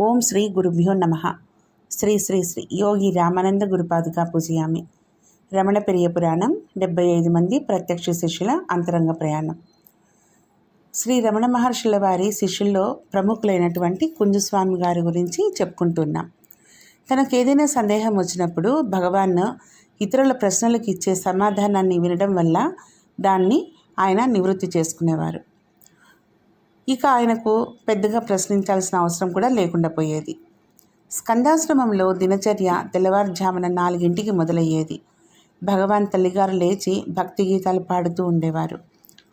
ఓం శ్రీ గురుభ్యో నమ. శ్రీ శ్రీ శ్రీ యోగి రామానంద గురుపాదుగా పూజయామి. రమణ పెరియ పురాణం డెబ్బై ఐదు మంది ప్రత్యక్ష శిష్యుల అంతరంగ ప్రయాణం. శ్రీ రమణ మహర్షుల వారి శిష్యుల్లో ప్రముఖులైనటువంటి కుంజుస్వామి గారి గురించి చెప్పుకుంటున్నాం. తనకు ఏదైనా సందేహం వచ్చినప్పుడు భగవాన్ ఇతరుల ప్రశ్నలకు ఇచ్చే సమాధానాన్ని వినడం వల్ల దాన్ని ఆయన నివృత్తి చేసుకునేవారు. ఇక ఆయనకు పెద్దగా ప్రశ్నించాల్సిన అవసరం కూడా లేకుండా పోయేది. స్కందాశ్రమంలో దినచర్య తెల్లవారుజామున నాలుగింటికి మొదలయ్యేది. భగవాన్ తల్లిగారు లేచి భక్తి గీతాలు పాడుతూ ఉండేవారు.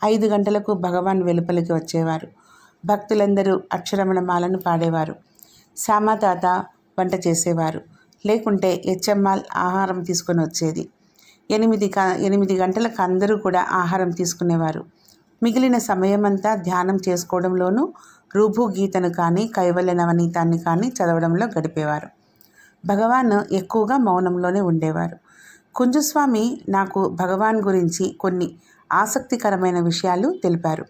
ఐదు గంటలకు భగవాన్ వెలుపలికి వచ్చేవారు. భక్తులందరూ అక్షరమణ మాలను పాడేవారు. శ్యామతాత వంట చేసేవారు. లేకుంటే హెచ్ఎంఆల్ ఆహారం తీసుకొని వచ్చేది. ఎనిమిది క ఎనిమిది గంటలకు అందరూ కూడా ఆహారం తీసుకునేవారు. మిగిలిన సమయమంతా ధ్యానం చేసుకోవడంలోనూ రూభు గీతను కానీ కైవల్య నవనీతాన్ని కానీ చదవడంలో గడిపేవారు. భగవాన్ ఎక్కువగా మౌనంలోనే ఉండేవారు. కుంజుస్వామి నాకు భగవాన్ గురించి కొన్ని ఆసక్తికరమైన విషయాలు తెలిపారు.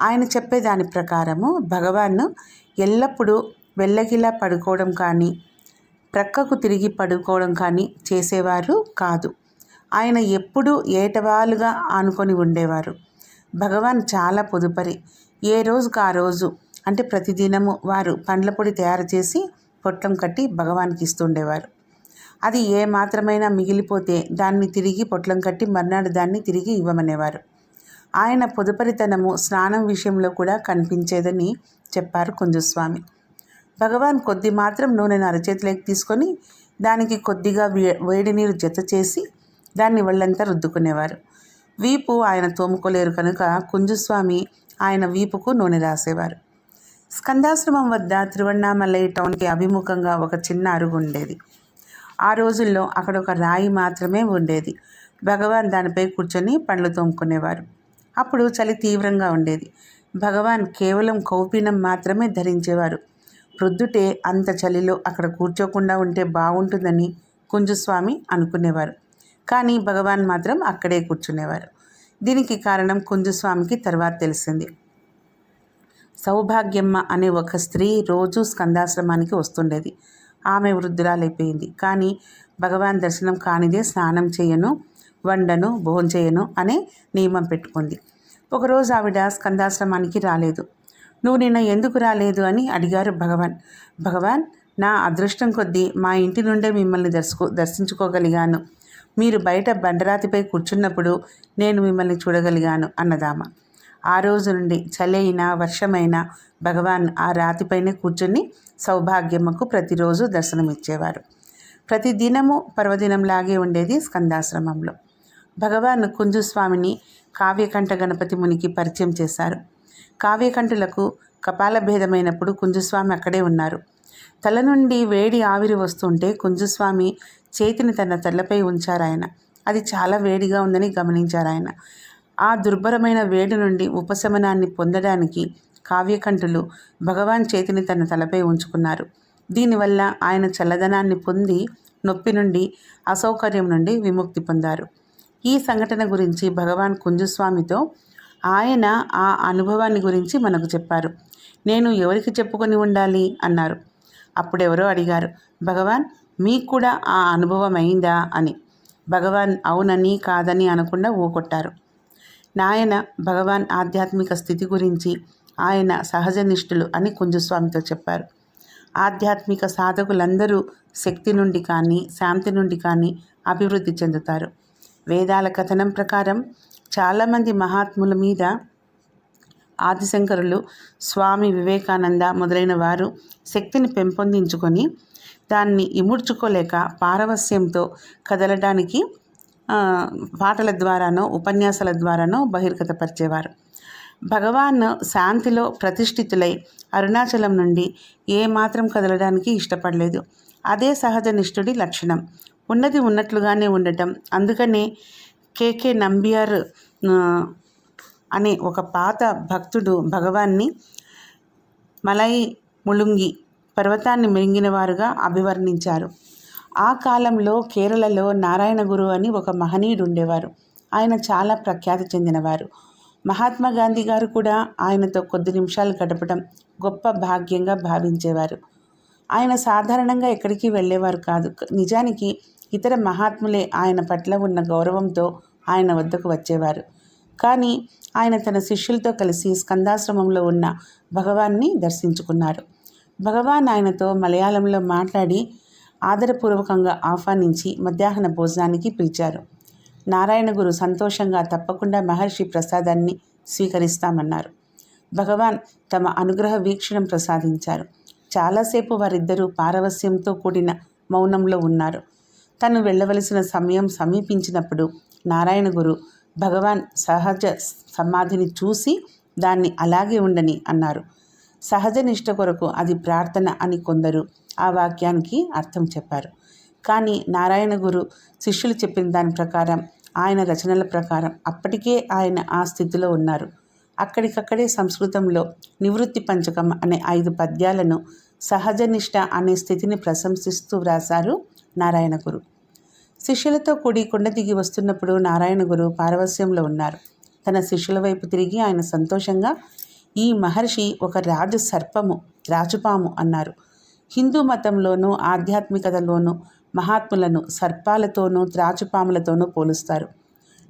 ఆయన చెప్పేదాని ప్రకారము భగవాన్ ఎల్లప్పుడూ వెళ్ళగిలా పడుకోవడం కానీ ప్రక్కకు తిరిగి పడుకోవడం కానీ చేసేవారు కాదు. ఆయన ఎప్పుడూ ఏటవాలుగా ఆనుకొని ఉండేవారు. భగవాన్ చాలా పొదుపరి. ఏ రోజుకు ఆ రోజు? అంటే ప్రతిదినము వారు పండ్ల పొడి తయారు చేసి పొట్లం కట్టి భగవాన్కి ఇస్తుండేవారు. అది ఏ మాత్రమైనా మిగిలిపోతే దాన్ని తిరిగి పొట్లం కట్టి మర్నాడు దాన్ని తిరిగి ఇవ్వమనేవారు. ఆయన పొదుపరితనము స్నానం విషయంలో కూడా కనిపించేదని చెప్పారు కుంజస్వామి. భగవాన్ కొద్ది మాత్రం నూనెను అరచేతిలోకి తీసుకొని దానికి కొద్దిగా వేడి నీరు జత చేసి దాన్ని వాళ్ళంతా రుద్దుకునేవారు. వీపు ఆయన తోముకోలేరు కనుక కుంజుస్వామి ఆయన వీపుకు నూనె రాసేవారు. స్కందాశ్రమం వద్ద తిరువణామలై టౌన్కి అభిముఖంగా ఒక చిన్న అరుగు ఉండేది. ఆ రోజుల్లో అక్కడ ఒక రాయి మాత్రమే ఉండేది. భగవాన్ దానిపై కూర్చొని పండ్లు తోముకునేవారు. అప్పుడు చలి తీవ్రంగా ఉండేది. భగవాన్ కేవలం కౌపీనం మాత్రమే ధరించేవారు. ప్రొద్దుటే అంత చలిలో అక్కడ కూర్చోకుండా ఉంటే బాగుంటుందని కుంజుస్వామి అనుకునేవారు. కానీ భగవాన్ మాత్రం అక్కడే కూర్చునేవారు. దీనికి కారణం కుంజుస్వామికి తర్వాత తెలిసింది. సౌభాగ్యమ్మ అనే ఒక స్త్రీ రోజు స్కందాశ్రమానికి వస్తుండేది. ఆమె వృద్ధురాలైపోయింది కానీ భగవాన్ దర్శనం కానిదే స్నానం చేయను వండను భోంచేయను అనే నియమం పెట్టుకుంది. ఒకరోజు ఆవిడ స్కందాశ్రమానికి రాలేదు. నువ్వు నిన్న ఎందుకు రాలేదు? అని అడిగారు భగవాన్. భగవాన్ నా అదృష్టం కొద్దీ మా ఇంటి నుండే మిమ్మల్ని దర్శకు దర్శించుకోగలిగాను. మీరు బయట బండరాతిపై కూర్చున్నప్పుడు నేను మిమ్మల్ని చూడగలిగాను అన్నదామ. ఆ రోజు నుండి చలైనా వర్షమైనా భగవాన్ ఆ రాతిపైనే కూర్చుని సౌభాగ్యమ్మకు ప్రతిరోజు దర్శనమిచ్చేవారు. ప్రతి దినము పర్వదినంలాగే ఉండేది స్కందాశ్రమంలో. భగవాన్ కుంజుస్వామిని కావ్యకంఠ గణపతి మునికి పరిచయం చేశారు. కావ్యకంఠులకు కపాల భేదమైనప్పుడు కుంజుస్వామి అక్కడే ఉన్నారు. తల నుండి వేడి ఆవిరి వస్తుంటే కుంజుస్వామి చేతిని తన తలపై ఉంచారాయన. అది చాలా వేడిగా ఉందని గమనించారాయన. ఆ దుర్భరమైన వేడి నుండి ఉపశమనాన్ని పొందడానికి కావ్యకంఠులు భగవాన్ చేతిని తన తలపై ఉంచుకున్నారు. దీనివల్ల ఆయన చల్లదనాన్ని పొంది నొప్పి నుండి అసౌకర్యం నుండి విముక్తి పొందారు. ఈ సంఘటన గురించి భగవాన్ కుంజుస్వామితో ఆయన ఆ అనుభవాన్ని గురించి మనకు చెప్పారు. నేను ఎవరికి చెప్పుకొని ఉండాలి? అన్నారు. అప్పుడెవరో అడిగారు. భగవాన్ మీకు కూడా ఆ అనుభవం అయిందా అని. భగవాన్ అవునని కాదని అనకుండా ఊకొట్టారు. నాయన భగవాన్ ఆధ్యాత్మిక స్థితి గురించి ఆయన సహజ నిష్ఠులు అని కుంజస్వామితో చెప్పారు. ఆధ్యాత్మిక సాధకులందరూ శక్తి నుండి కానీ శాంతి నుండి కానీ అభివృద్ధి చెందుతారు. వేదాల కథనం ప్రకారం చాలామంది మహాత్ముల మీద ఆదిశంకరులు స్వామి వివేకానంద మొదలైన వారు శక్తిని పెంపొందించుకొని దాన్ని ఇముడ్చుకోలేక పారవస్యంతో కదలడానికి పాటల ద్వారానో ఉపన్యాసాల ద్వారానో బహిర్గతపరిచేవారు. భగవాన్ శాంతిలో ప్రతిష్ఠితులై అరుణాచలం నుండి ఏ మాత్రం కదలడానికి ఇష్టపడలేదు. అదే సహజ నిష్ఠుడి లక్షణం. ఉన్నది ఉన్నట్లుగానే ఉండటం. అందుకనే కేకే నంబియార్ అనే ఒక పాత భక్తుడు భగవాన్ని మలై ముళుంగి పర్వతాన్ని మింగిన వారుగా అభివర్ణించారు. ఆ కాలంలో కేరళలో నారాయణ గురు అని ఒక మహనీయుడు ఉండేవారు. ఆయన చాలా ప్రఖ్యాతి చెందినవారు. మహాత్మా గాంధీ గారు కూడా ఆయనతో కొద్ది నిమిషాలు గడపడం గొప్ప భాగ్యంగా భావించేవారు. ఆయన సాధారణంగా ఎక్కడికి వెళ్ళేవారు కాదు. నిజానికి ఇతర మహాత్ములే ఆయన పట్ల ఉన్న గౌరవంతో ఆయన వద్దకు వచ్చేవారు. కానీ ఆయన తన శిష్యులతో కలిసి స్కందాశ్రమంలో ఉన్న భగవాన్ని దర్శించుకున్నారు. భగవాన్ ఆయనతో మలయాళంలో మాట్లాడి ఆదరపూర్వకంగా ఆహ్వానించి మధ్యాహ్న భోజనానికి పిలిచారు. నారాయణ గురు సంతోషంగా తప్పకుండా మహర్షి ప్రసాదాన్ని స్వీకరిస్తామన్నారు. భగవాన్ తమ అనుగ్రహ వీక్షణం ప్రసాదించారు. చాలాసేపు వారిద్దరూ పారవస్యంతో కూడిన మౌనంలో ఉన్నారు. తను వెళ్ళవలసిన సమయం సమీపించినప్పుడు నారాయణ గురు భగవాన్ సహజ సమాధిని చూసి దాన్ని అలాగే ఉండని అన్నారు. సహజ నిష్ట కొరకు అది ప్రార్థన అని కొందరు ఆ వాక్యానికి అర్థం చెప్పారు. కానీ నారాయణ గురు శిష్యులు చెప్పిన దాని ప్రకారం ఆయన రచనల ప్రకారం అప్పటికే ఆయన ఆ స్థితిలో ఉన్నారు. అక్కడికక్కడే సంస్కృతంలో నివృత్తి పంచకం అనే ఐదు పద్యాలను సహజనిష్ట అనే స్థితిని ప్రశంసిస్తూ వ్రాసారు నారాయణ గురు. శిష్యులతో కూడి కొండ దిగి వస్తున్నప్పుడు నారాయణ గురు పారవస్యంలో ఉన్నారు. తన శిష్యుల వైపు తిరిగి ఆయన సంతోషంగా ఈ మహర్షి ఒక రాజు సర్పము రాజుపాము అన్నారు. హిందూ మతంలోనూ ఆధ్యాత్మికతలోనూ మహాత్ములను సర్పాలతోనూ త్రాచుపాములతోనూ పోలుస్తారు.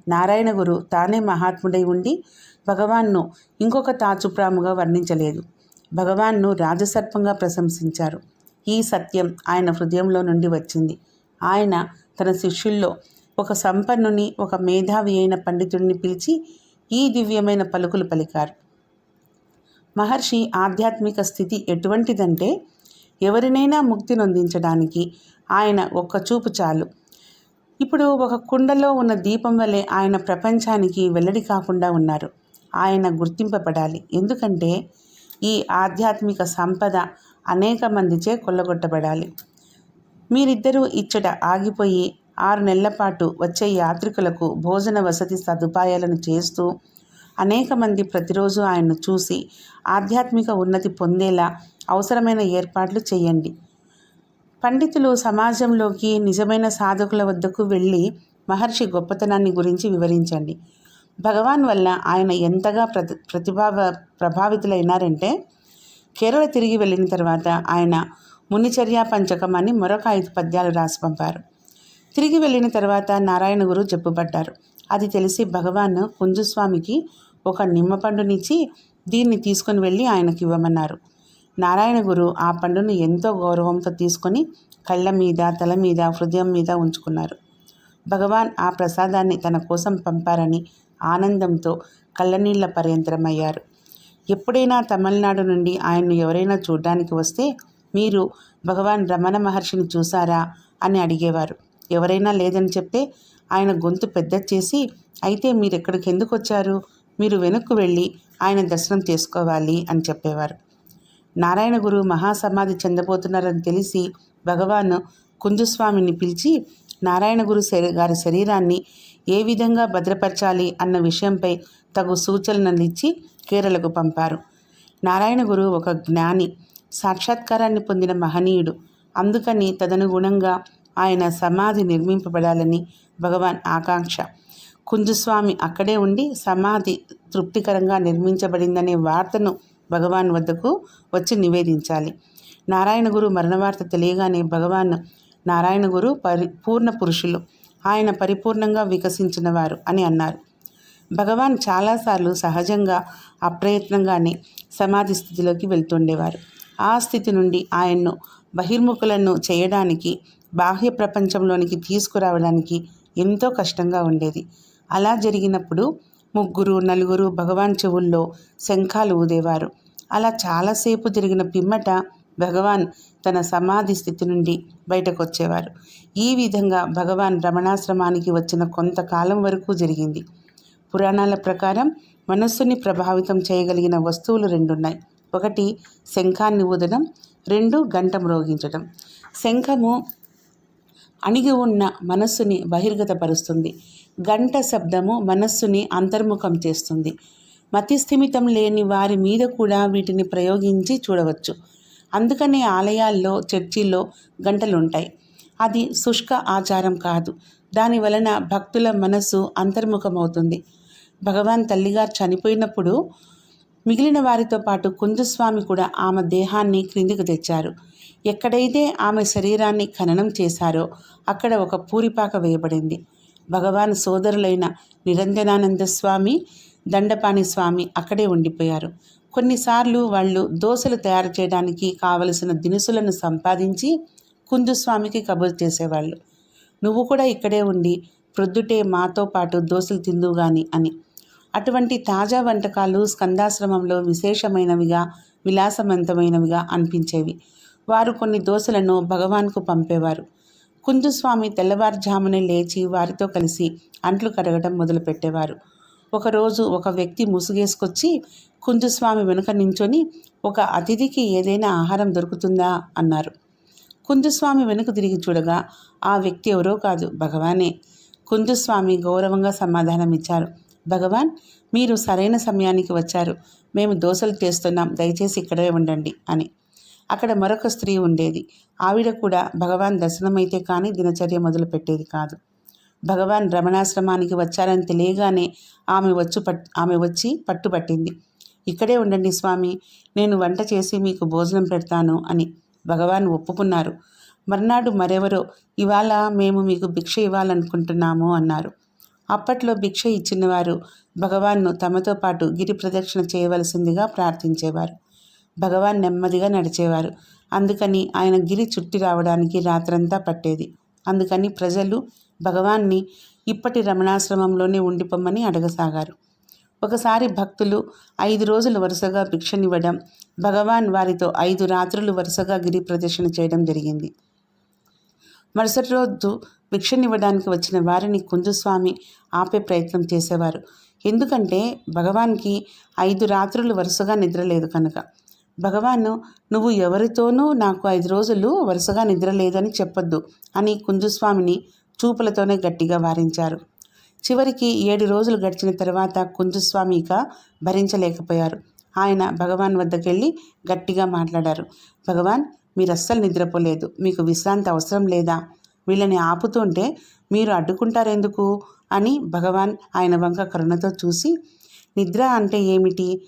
నారాయణ గురు తానే మహాత్ముడై ఉండి భగవాన్ను ఇంకొక తాచుప్రాముగా వర్ణించలేదు. భగవాన్ను రాజసర్పంగా ప్రశంసించారు. ఈ సత్యం ఆయన హృదయంలో నుండి వచ్చింది. ఆయన తన శిష్యుల్లో ఒక సంపన్నుని ఒక మేధావి అయిన పండితుడిని పిలిచి ఈ దివ్యమైన పలుకులు పలికారు. మహర్షి ఆధ్యాత్మిక స్థితి ఎటువంటిదంటే ఎవరినైనా ముక్తి నొందించడానికి ఆయన ఒక్క చూపు చాలు. ఇప్పుడు ఒక కుండలో ఉన్న దీపం వలె ఆయన ప్రపంచానికి వెల్లడి కాకుండా ఉన్నారు. ఆయన గుర్తింపబడాలి. ఎందుకంటే ఈ ఆధ్యాత్మిక సంపద అనేక మందిచే కొల్లగొట్టబడాలి. మీరిద్దరూ ఇచ్చట ఆగిపోయి ఆరు నెలల పాటు వచ్చే యాత్రికులకు భోజన వసతి సదుపాయాలను చేస్తూ అనేక మంది ప్రతిరోజు ఆయన్ను చూసి ఆధ్యాత్మిక ఉన్నతి పొందేలా అవసరమైన ఏర్పాట్లు చేయండి. పండితులు సమాజంలోకి నిజమైన సాధకుల వద్దకు వెళ్ళి మహర్షి గొప్పతనాన్ని గురించి వివరించండి. భగవాన్ వల్ల ఆయన ఎంతగా ప్రతి ప్రతిభావ ప్రభావితులైనారంటే కేరళ తిరిగి వెళ్ళిన తర్వాత ఆయన మునిచర్య పంచకం అని మరొక ఐదు పద్యాలు రాసి పంపారు. తిరిగి వెళ్ళిన తర్వాత నారాయణ గురు చెప్పుబడ్డారు అది తెలిసి భగవాన్ కుంజుస్వామికి ఒక నిమ్మ పండునిచ్చి దీన్ని తీసుకొని వెళ్ళి ఆయనకి ఇవ్వమన్నారు. నారాయణ గురు ఆ పండును ఎంతో గౌరవంతో తీసుకొని కళ్ళ మీద తల మీద హృదయం మీద ఉంచుకున్నారు. భగవాన్ ఆ ప్రసాదాన్ని తన కోసం పంపారని ఆనందంతో కళ్ళనీళ్ళ పర్యంతరమయ్యారు. ఎప్పుడైనా తమిళనాడు నుండి ఆయన్ను ఎవరైనా చూడడానికి వస్తే మీరు భగవాన్ రమణ మహర్షిని చూసారా అని అడిగేవారు. ఎవరైనా లేదని చెప్తే ఆయన గొంతు పెద్ద చేసి అయితే మీరు ఎక్కడికి ఎందుకు వచ్చారు మీరు వెనక్కు వెళ్ళి ఆయన దర్శనం చేసుకోవాలి అని చెప్పేవారు. నారాయణ గురు మహాసమాధి చెందబోతున్నారని తెలిసి భగవాన్ కుంజుస్వామిని పిలిచి నారాయణ గురు గారి శరీరాన్ని ఏ విధంగా భద్రపరచాలి అన్న విషయంపై తగు సూచనలు ఇచ్చి కేరళకు పంపారు. నారాయణ గురు ఒక జ్ఞాని సాక్షాత్కారాన్ని పొందిన మహనీయుడు. అందుకని తదనుగుణంగా ఆయన సమాధి నిర్మింపబడాలని భగవాన్ ఆకాంక్ష. కుంజుస్వామి అక్కడే ఉండి సమాధి తృప్తికరంగా నిర్మించబడిందనే వార్తను భగవాన్ వద్దకు వచ్చి నివేదించాలి. నారాయణ గురు మరణ వార్త తెలియగానే భగవాన్ నారాయణ గురు పరి పూర్ణ పురుషులు. ఆయన పరిపూర్ణంగా వికసించిన వారు అని అన్నారు. భగవాన్ చాలాసార్లు సహజంగా అప్రయత్నంగానే సమాధి స్థితిలోకి వెళ్తుండేవారు. ఆ స్థితి నుండి ఆయన్ను బహిర్ముఖులను చేయడానికి బాహ్య ప్రపంచంలోనికి తీసుకురావడానికి ఎంతో కష్టంగా ఉండేది. అలా జరిగినప్పుడు ముగ్గురు నలుగురు భగవాన్ చెవుల్లో శంఖాలు ఊదేవారు. అలా చాలాసేపు జరిగిన పిమ్మట భగవాన్ తన సమాధి స్థితి నుండి బయటకు వచ్చేవారు ఈ విధంగా భగవాన్ రమణాశ్రమానికి వచ్చిన కొంతకాలం వరకు జరిగింది. పురాణాల ప్రకారం మనస్సుని ప్రభావితం చేయగలిగిన వస్తువులు రెండున్నాయి. ఒకటి శంఖాన్ని ఊదడం. రెండు గంట మ్రోగించడం శంఖము అణిగి ఉన్న మనస్సుని బహిర్గతపరుస్తుంది. గంట శబ్దము మనస్సుని అంతర్ముఖం చేస్తుంది. మతిస్థిమితం లేని వారి మీద కూడా వీటిని ప్రయోగించి చూడవచ్చు. అందుకనే ఆలయాల్లో చర్చిల్లో గంటలుంటాయి. అది శుష్క ఆచారం కాదు. దాని వలన భక్తుల మనస్సు అంతర్ముఖమవుతుంది. భగవాన్ తల్లిగారు చనిపోయినప్పుడు మిగిలిన వారితో పాటు కుంజస్వామి కూడా ఆమె దేహాన్ని క్రిందికి తెచ్చారు. ఎక్కడైతే ఆమె శరీరాన్ని ఖననం చేశారో అక్కడ ఒక పూరిపాక వేయబడింది. భగవాన్ సోదరులైన నిరంజనానంద స్వామి దండపాణి స్వామి అక్కడే ఉండిపోయారు. కొన్నిసార్లు వాళ్ళు దోశలు తయారు చేయడానికి కావలసిన దినుసులను సంపాదించి కుందుస్వామికి కబురు చేసేవాళ్ళు. నువ్వు కూడా ఇక్కడే ఉండి ప్రొద్దుటే మాతో పాటు దోశలు తిందుగాని అని. అటువంటి తాజా వంటకాలు స్కందాశ్రమంలో విశేషమైనవిగా విలాసవంతమైనవిగా అనిపించేవి. వారు కొన్ని దోశలను భగవాన్కు పంపేవారు. కుంజుస్వామి తెల్లవారుజామునే లేచి వారితో కలిసి అంట్లు కడగడం మొదలుపెట్టేవారు. ఒకరోజు ఒక వ్యక్తి ముసుగేసుకొచ్చి కుంజుస్వామి వెనుక నించొని ఒక అతిథికి ఏదైనా ఆహారం దొరుకుతుందా? అన్నారు. కుంజుస్వామి వెనుక తిరిగి చూడగా ఆ వ్యక్తి ఎవరో కాదు భగవానే. కుంజుస్వామి గౌరవంగా సమాధానం ఇచ్చారు భగవాన్ మీరు సరైన సమయానికి వచ్చారు. మేము దోశలు చేస్తున్నాం. దయచేసి ఇక్కడే ఉండండి అని. అక్కడ మరొక స్త్రీ ఉండేది. ఆవిడ కూడా భగవాన్ దర్శనమైతే కానీ దినచర్య మొదలు పెట్టేది కాదు. భగవాన్ రమణాశ్రమానికి వచ్చారని తెలియగానే ఆమె వచ్చు పట్ ఆమె వచ్చి పట్టుబట్టింది ఇక్కడే ఉండండి స్వామి నేను వంట చేసి మీకు భోజనం పెడతాను అని భగవాన్ ఒప్పుకున్నారు. మర్నాడు మరెవరో ఇవాళ మేము మీకు భిక్ష ఇవ్వాలనుకుంటున్నాము అన్నారు. అప్పట్లో భిక్ష ఇచ్చినవారు భగవాన్ను తమతో పాటు గిరి ప్రదక్షిణ చేయవలసిందిగా ప్రార్థించేవారు. భగవాన్ నెమ్మదిగా నడిచేవారు. అందుకని ఆయన గిరి చుట్టి రావడానికి రాత్రంతా పట్టేది. అందుకని ప్రజలు భగవాన్ని ఇప్పటి రమణాశ్రమంలోనే ఉండిపోమ్మని అడగసాగారు. ఒకసారి భక్తులు ఐదు రోజులు వరుసగా భిక్షనివ్వడం భగవాన్ వారితో ఐదు రాత్రులు వరుసగా గిరి ప్రదర్శన చేయడం జరిగింది. మరుసటి రోజు భిక్షనివ్వడానికి వచ్చిన వారిని కుందుస్వామి ఆపే ప్రయత్నం చేసేవారు. ఎందుకంటే భగవాన్కి ఐదు రాత్రులు వరుసగా నిద్రలేదు కనుక. భగవాను నువ్వు ఎవరితోనూ నాకు ఐదు రోజులు వరుసగా నిద్ర లేదని చెప్పొద్దు అని కుంజుస్వామిని చూపులతోనే గట్టిగా వారించారు. చివరికి ఏడు రోజులు గడిచిన తర్వాత కుంజుస్వామి ఇక భరించలేకపోయారు. ఆయన భగవాన్ వద్దకెళ్ళి గట్టిగా మాట్లాడారు. భగవాన్ మీరు అస్సలు నిద్రపోలేదు. మీకు విశ్రాంతి అవసరం లేదా? వీళ్ళని ఆపుతుంటే మీరు అడ్డుకుంటారెందుకు? అని భగవాన్ ఆయన వంక కరుణతో చూసి నిద్ర అంటే ఏమిటి?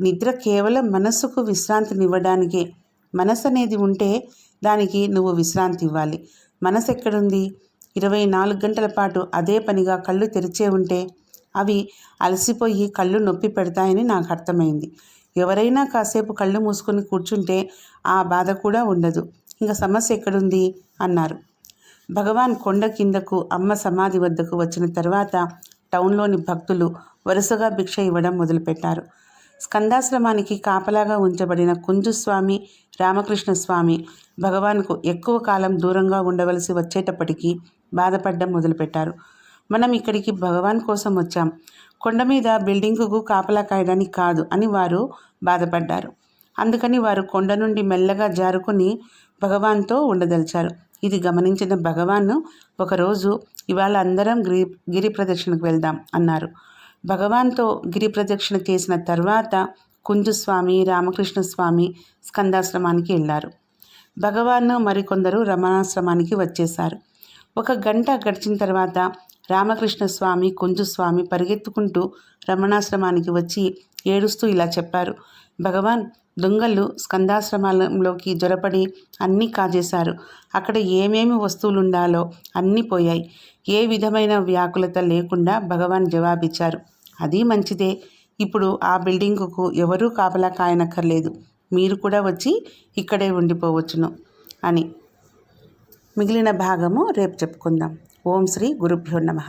నిద్ర కేవలం మనస్సుకు విశ్రాంతినివ్వడానికే. మనసు అనేది ఉంటే దానికి నువ్వు విశ్రాంతి ఇవ్వాలి మనసు ఎక్కడుంది ఇరవై నాలుగు గంటల పాటు అదే పనిగా కళ్ళు తెరిచే ఉంటే అవి అలసిపోయి కళ్ళు నొప్పి పెడతాయని నాకు అర్థమైంది. ఎవరైనా కాసేపు కళ్ళు మూసుకొని కూర్చుంటే ఆ బాధ కూడా ఉండదు. ఇంకా సమస్య ఎక్కడుంది అన్నారు. భగవాన్ కొండ కిందకు అమ్మ సమాధి వద్దకు వచ్చిన తర్వాత టౌన్లోని భక్తులు వరుసగా భిక్ష ఇవ్వడం మొదలుపెట్టారు. స్కందాశ్రమానికి కాపలాగా ఉంచబడిన కుంజుస్వామి రామకృష్ణ స్వామి భగవాన్కు ఎక్కువ కాలం దూరంగా ఉండవలసి వచ్చేటప్పటికీ బాధపడడం మొదలుపెట్టారు. మనం ఇక్కడికి భగవాన్ కోసం వచ్చాం. కొండ మీద బిల్డింగుకు కాపలా కాయడానికి కాదు అని వారు బాధపడ్డారు. అందుకని వారు కొండ నుండి మెల్లగా జారుకుని భగవాన్తో ఉండదలిచారు. ఇది గమనించిన భగవాన్ ఒకరోజు ఇవాళ అందరం గిరి గిరి ప్రదక్షిణకు వెళ్దాం అన్నారు. భగవాన్తో గిరి ప్రదక్షిణ చేసిన తర్వాత కుంజుస్వామి రామకృష్ణ స్వామి స్కందాశ్రమానికి వెళ్ళారు. భగవాన్ మరికొందరు రమణాశ్రమానికి వచ్చేశారు. ఒక గంట గడిచిన తర్వాత రామకృష్ణ స్వామి కుంజుస్వామి పరిగెత్తుకుంటూ రమణాశ్రమానికి వచ్చి ఏడుస్తూ ఇలా చెప్పారు. భగవాన్ దొంగలు స్కందాశ్రమాలంలోకి జొరపడి అన్నీ కాజేశారు. అక్కడ ఏమేమి వస్తువులు ఉండాలో అన్నీ పోయాయి. ఏ విధమైన వ్యాకులత లేకుండా భగవాన్ జవాబిచ్చారు. అది మంచిదే. ఇప్పుడు ఆ బిల్డింగుకు ఎవరూ కాపలా కాయనక్కర్లేదు మీరు కూడా వచ్చి ఇక్కడే ఉండిపోవచ్చును అని. మిగిలిన భాగము రేపు చెప్పుకుందాం. ఓం శ్రీ గురుభ్యో నమ.